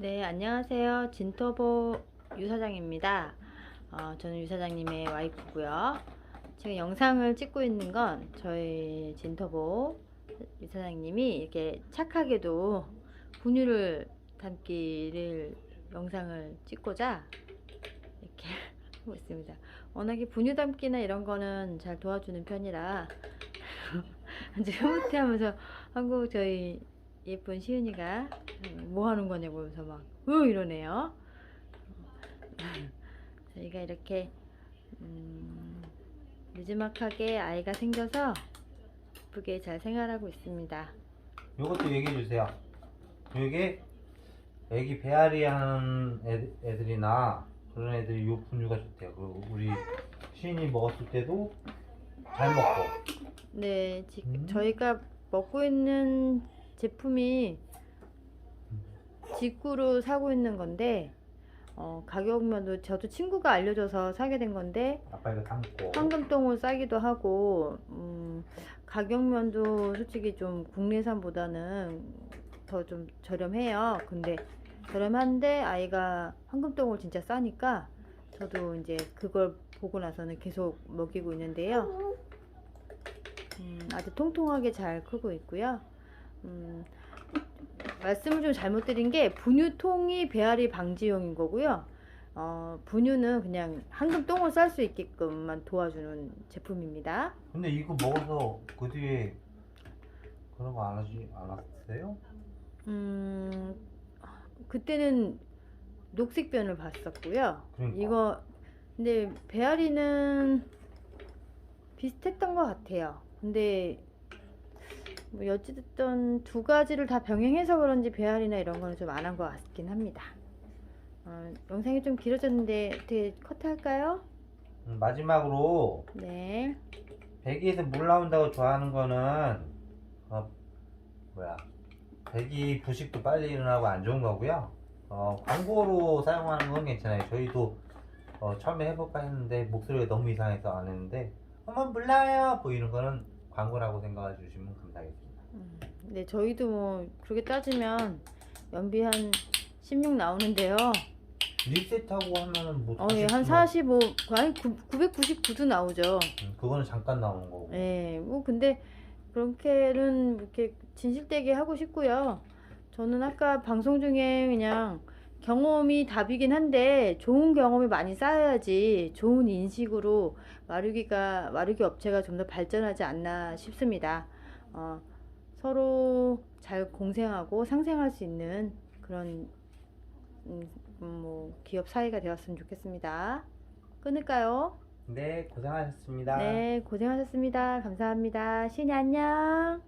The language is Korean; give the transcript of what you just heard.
네, 안녕하세요. 진터보 유사장입니다. 어, 저는 유사장님의 와이프고요. 지금 영상을 찍고 있는 건 저희 진터보 유사장님이 이렇게 착하게도 분유를 담기를 영상을 찍고자 이렇게 하고 있습니다. 워낙에 분유 담기나 이런 거는 잘 도와주는 편이라 아주 흐뭇해하면서 하고 저희 예쁜 시은이가 뭐 하는 거냐고 그러면서 막, 으 이러네요. 저희가 이렇게, 음, 늦지막하게 아이가 생겨서 예쁘게 잘 생활하고 있습니다. 요것도 얘기해 주세요. 요게 애기 배앓이 하는 애, 애들이나 그런 애들이 요 분유가 좋대요. 그리고 우리 시인이 먹었을 때도 잘 먹고. 네, 지, 음. 저희가 먹고 있는 제품이 직구로 사고 있는 건데, 어, 가격면도 저도 친구가 알려줘서 사게 된 건데, 아빠 이거 담고. 황금똥을 싸기도 하고 음, 가격면도 솔직히 좀 국내산보다는 더 좀 저렴해요. 근데 저렴한데 아이가 황금똥을 진짜 싸니까 저도 이제 그걸 보고 나서는 계속 먹이고 있는데요. 음, 아주 통통하게 잘 크고 있고요. 음, 말씀을 좀 잘못 드린 게 분유통이 배앓이 방지용인 거고요. 어, 분유는 그냥 황금 똥을 쌀 수 있게끔만 도와주는 제품입니다. 근데 이거 먹어서 그 뒤에 그런 거 안 하지 않았어요? 음, 그때는 녹색변을 봤었고요. 그러니까. 이거 근데 배앓이는 비슷했던 것 같아요. 근데 뭐 어찌됐든 두 가지를 다 병행해서 그런지 배앓이나 이런 거는 좀 안 한 것 같긴 합니다. 어, 영상이 좀 길어졌는데 어떻게 커트할까요? 음, 마지막으로 네. 배기에서 물 나온다고 좋아하는 거는 어, 뭐야 배기 부식도 빨리 일어나고 안 좋은 거고요. 어, 광고로 사용하는 건 괜찮아요. 저희도 어, 처음에 해볼까 했는데 목소리가 너무 이상해서 안 했는데 어머 물 나와요 뭐 이런 거는 광고라고 생각해 주시면 감사하겠습니다. 음, 네, 저희도 뭐 그렇게 따지면 연비 한 16 나오는데요. 리셋하고 하면은 뭐 어, 예, 한 45, 아니 999도 나오죠. 음, 그거는 잠깐 나오는 거고. 예, 뭐 근데 그렇게는 이렇게 진실되게 하고 싶고요. 저는 아까 방송 중에 그냥 경험이 답이긴 한데 좋은 경험이 많이 쌓여야지 좋은 인식으로 마르기가 마르기 업체가 좀 더 발전하지 않나 싶습니다. 어, 서로 잘 공생하고 상생할 수 있는 그런 음, 음, 뭐 기업 사회가 되었으면 좋겠습니다. 끊을까요? 네 고생하셨습니다. 네, 고생하셨습니다. 감사합니다. 신이 안녕.